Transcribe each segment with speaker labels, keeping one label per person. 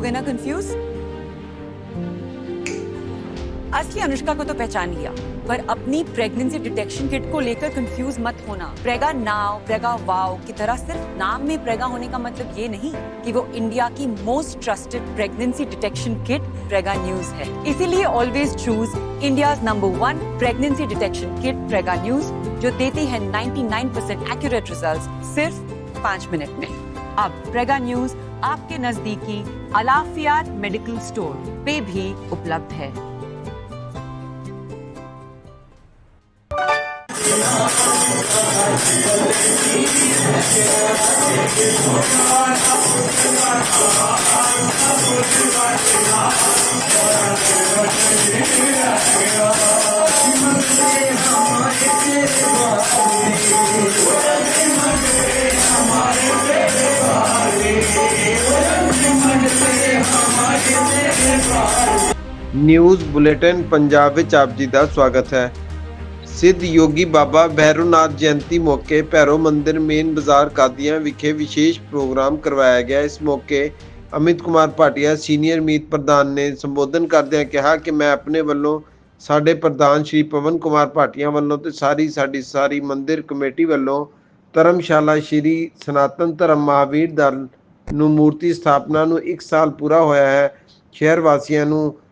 Speaker 1: गए ना कंफ्यूज असली अनुष्का को तो पहचान लिया, पर अपनी प्रेगनेंसी डिटेक्शन किट को लेकर कंफ्यूज मत होना। प्रेगा नाव, प्रेगा वाव की तरह सिर्फ़ नाम में प्रेगा होने का मतलब ये नहीं कि वो इंडिया की most trusted pregnancy detection kit Prega News है। इसीलिए always choose India number one pregnancy detection kit Prega News जो देती है 99% एक्यूरेट रिजल्ट्स सिर्फ़ पाँच मिनट में। अब प्रेगा न्यूज़ आपके नजदीकी अलाफियात मेडिकल स्टोर पे भी उपलब्ध है।
Speaker 2: ਨਿਊਜ਼ ਬੁਲੇਟਿਨ ਪੰਜਾਬ ਵਿੱਚ ਆਪ ਜੀ ਦਾ ਸਵਾਗਤ ਹੈ। ਸਿੱਧ ਯੋਗੀ ਬਾਬਾ ਭੈਰੋਨਾਥ ਜਯੰਤੀ ਮੌਕੇ ਭੈਰੋ ਮੰਦਿਰ ਮੇਨ ਬਾਜ਼ਾਰ ਕਾਦੀਆਂ ਵਿਖੇ ਵਿਸ਼ੇਸ਼ ਪ੍ਰੋਗਰਾਮ ਕਰਵਾਇਆ ਗਿਆ। ਇਸ ਮੌਕੇ ਅਮਿਤ ਕੁਮਾਰ ਭਾਟੀਆ, ਸੀਨੀਅਰ ਮੀਤ ਪ੍ਰਧਾਨ ਨੇ ਸੰਬੋਧਨ ਕਰਦਿਆਂ ਕਿਹਾ ਕਿ ਮੈਂ ਆਪਣੇ ਵੱਲੋਂ ਸਾਡੇ ਪ੍ਰਧਾਨ ਸ਼੍ਰੀ ਪਵਨ ਕੁਮਾਰ ਭਾਟੀਆ ਵੱਲੋਂ ਤੇ ਸਾਰੀ ਸਾਡੀ ਸਾਰੀ ਮੰਦਿਰ ਕਮੇਟੀ ਵੱਲੋਂ ਧਰਮਸ਼ਾਲਾ ਸ਼੍ਰੀ ਸਨਾਤਨ ਧਰਮ ਮਹਾਵੀਰ ਦਲ ਨੂੰ ਮੂਰਤੀ ਸਥਾਪਨਾ ਨੂੰ 1 ਸਾਲ ਪੂਰਾ ਹੋਇਆ ਹੈ। ਸ਼ਹਿਰ ਵਾਸੀਆਂ ਨੂੰ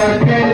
Speaker 3: working.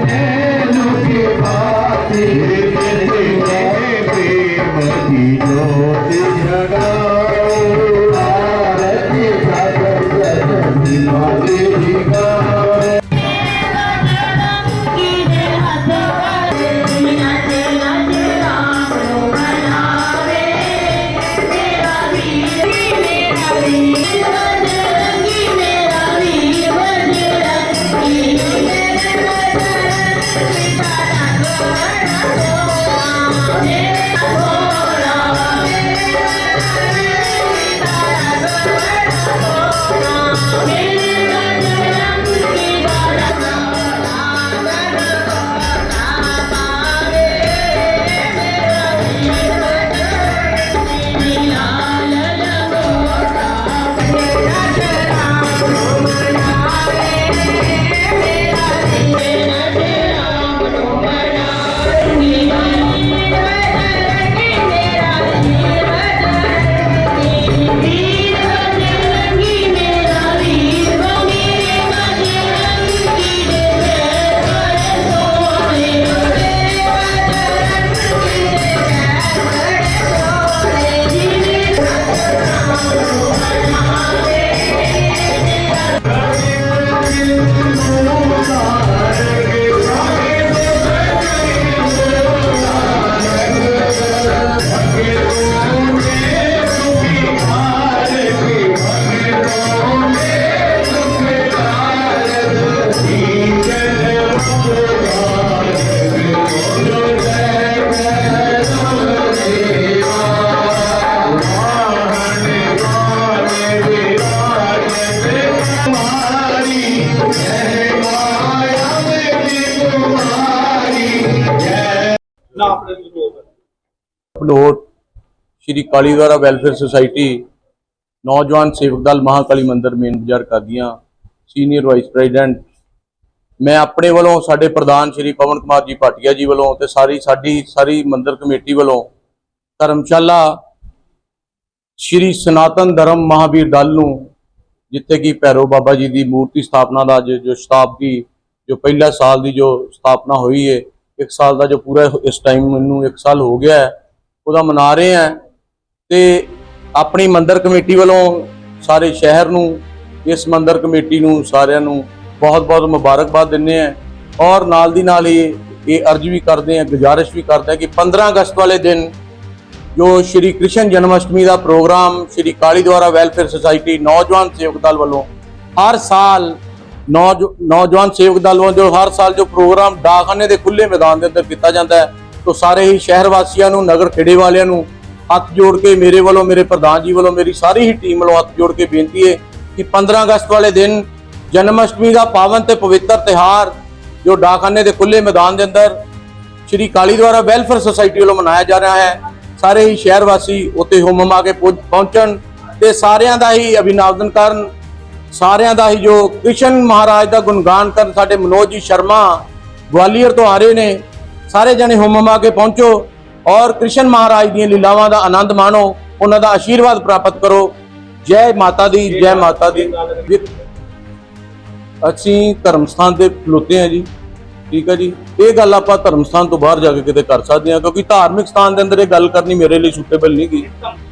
Speaker 4: ਪਲੋਟ ਸ਼੍ਰੀ ਕਾਲੀਵਾਰਾ ਵੈਲਫੇਅਰ ਸੁਸਾਇਟੀ, ਨੌਜਵਾਨ ਸੇਵਕ ਦਲ ਮਹਾਕਾਲੀ ਮੰਦਿਰ ਮੇਨ ਬਾਜ਼ਾਰ ਕਾਦੀਆਂ ਸੀਨੀਅਰ ਵਾਈਸ ਪ੍ਰੈਜ਼ੀਡੈਂਟ, ਮੈਂ ਆਪਣੇ ਵੱਲੋਂ ਸਾਡੇ ਪ੍ਰਧਾਨ ਸ਼੍ਰੀ ਪਵਨ ਕੁਮਾਰ ਜੀ ਭਾਟੀਆ ਜੀ ਵੱਲੋਂ ਤੇ ਸਾਰੀ ਸਾਡੀ ਸਾਰੀ ਮੰਦਿਰ ਕਮੇਟੀ ਵੱਲੋਂ ਧਰਮਸ਼ਾਲਾ ਸ਼੍ਰੀ ਸਨਾਤਨ ਧਰਮ ਮਹਾਵੀਰ ਦਲ ਨੂੰ, ਜਿੱਥੇ ਕਿ ਭੈਰੋ ਬਾਬਾ ਜੀ ਦੀ ਮੂਰਤੀ ਸਥਾਪਨਾ ਦਾ ਅੱਜ ਜੋ ਸ਼ਤਾਬਦੀ, ਜੋ ਪਹਿਲਾ ਸਾਲ ਦੀ ਜੋ ਸਥਾਪਨਾ ਹੋਈ ਹੈ ਇੱਕ ਸਾਲ ਦਾ ਜੋ ਪੂਰਾ ਇਸ ਟਾਈਮ ਮੈਨੂੰ ਇੱਕ ਸਾਲ ਹੋ ਗਿਆ ਹੈ। ਉਹਦਾ ਮਨਾ ਰਹੇ ਆ ਤੇ ਆਪਣੀ ਮੰਦਰ ਕਮੇਟੀ ਵੱਲੋਂ ਸਾਰੇ ਸ਼ਹਿਰ ਨੂੰ, ਇਸ ਮੰਦਰ ਕਮੇਟੀ ਨੂੰ ਸਾਰਿਆਂ ਨੂੰ ਬਹੁਤ-ਬਹੁਤ ਮੁਬਾਰਕਬਾਦ ਦਿੰਦੇ ਆ ਔਰ ਨਾਲ ਦੀ ਨਾਲ ਹੀ ਇਹ ਅਰਜ਼ ਵੀ ਕਰਦੇ ਆ, ਗੁਜ਼ਾਰਿਸ਼ ਵੀ ਕਰਦੇ ਆ ਕਿ 15 ਅਗਸਤ ਵਾਲੇ ਦਿਨ ਜੋ ਸ਼੍ਰੀ ਕ੍ਰਿਸ਼ਨ ਜਨਮ ਅਸ਼ਟਮੀ ਦਾ ਪ੍ਰੋਗਰਾਮ ਸ਼੍ਰੀ ਕਾਲੀ ਦੁਆਰਾ ਵੈਲਫੇਅਰ ਸੁਸਾਇਟੀ ਨੌਜਵਾਨ ਸੇਵਕ ਦਲ ਵੱਲੋਂ ਹਰ ਸਾਲ ਨੌਜ- ਨੌਜਵਾਨ ਸੇਵਕ ਦਲ ਵੱਲੋਂ ਜੋ ਹਰ ਸਾਲ ਜੋ ਪ੍ਰੋਗਰਾਮ ਡਾਕਖਾਨੇ ਦੇ ਖੁੱਲੇ ਮੈਦਾਨ ਦੇ ਅੰਦਰ ਕੀਤਾ ਜਾਂਦਾ ਹੈ ਤੋਂ ਸਾਰੇ ਹੀ ਸ਼ਹਿਰ ਵਾਸੀਆਂ ਨੂੰ, ਨਗਰ ਖੇੜੇ ਵਾਲਿਆਂ ਨੂੰ ਹੱਥ ਜੋੜ ਕੇ ਮੇਰੇ ਵੱਲੋਂ, ਮੇਰੇ ਪ੍ਰਧਾਨ ਜੀ ਵੱਲੋਂ, ਮੇਰੀ ਸਾਰੀ ਹੀ ਟੀਮ ਵੱਲੋਂ ਹੱਥ ਜੋੜ ਕੇ ਬੇਨਤੀ ਹੈ ਕਿ 15 ਅਗਸਤ ਵਾਲੇ ਦਿਨ ਜਨਮ ਅਸ਼ਟਮੀ ਦਾ ਪਾਵਨ ਤੇ ਪਵਿੱਤਰ ਤਿਹਾਰ ਜੋ ਡਾਕਖਾਨੇ ਦੇ ਖੁੱਲੇ ਮੈਦਾਨ ਦੇ ਅੰਦਰ ਸ਼੍ਰੀ ਕਾਲੀ ਦੁਆਰਾ ਵੈਲਫੇਅਰ ਸੁਸਾਇਟੀ ਵੱਲੋਂ ਮਨਾਇਆ ਜਾ ਰਿਹਾ ਹੈ, ਸਾਰੇ ਹੀ ਸ਼ਹਿਰ ਵਾਸੀ ਉੱਤੇ ਹੁਮਮ ਆ ਕੇ ਪਹੁੰਚ- ਪਹੁੰਚਣ ਤੇ ਸਾਰਿਆਂ ਦਾ ਹੀ ਅਭਿਨੰਦਨ ਕਰਨ, ਸਾਰਿਆਂ ਦਾ ਹੀ ਜੋ ਕ੍ਰਿਸ਼ਨ ਮਹਾਰਾਜ ਦਾ ਗੁਣਗਾਨ ਕਰਨ, ਸਾਡੇ ਮਨੋਜ ਜੀ ਸ਼ਰਮਾ, ਗਵਾਲੀਅਰ ਤੋਂ ਆ ਰਹੇ ਨੇ ਸਾਰੇ ਜਣੇ ਹੁਮਮ ਆ ਕੇ ਪਹੁੰਚੋ ਔਰ ਕ੍ਰਿਸ਼ਨ ਮਹਾਰਾਜ ਦੀਆਂ ਲੀਲਾਵਾਂ ਦਾ ਆਨੰਦ ਮਾਣੋ ਉਹਨਾਂ ਦਾ ਆਸ਼ੀਰਵਾਦ ਪ੍ਰਾਪਤ ਕਰੋ। ਜੈ ਮਾਤਾ ਦੀ ਜੈ ਮਾਤਾ ਦੀ। ਅਸੀਂ ਧਰਮ ਸਥਾਨ ਤੇ ਖਲੋਤੇ ਹਾਂ ਜੀ। ਠੀਕ ਹੈ ਜੀ। ਇਹ ਗੱਲ ਆਪਾਂ ਧਰਮ ਸਥਾਨ ਤੋਂ ਬਾਹਰ ਜਾ ਕੇ ਕਿਤੇ ਕਰ ਸਕਦੇ ਹਾਂ ਕਿਉਂਕਿ ਧਾਰਮਿਕ ਸਥਾਨ ਦੇ ਅੰਦਰ ਇਹ ਗੱਲ ਕਰਨੀ ਮੇਰੇ ਲਈ ਸੁਟੇਬਲ ਨਹੀਂ ਗੀ।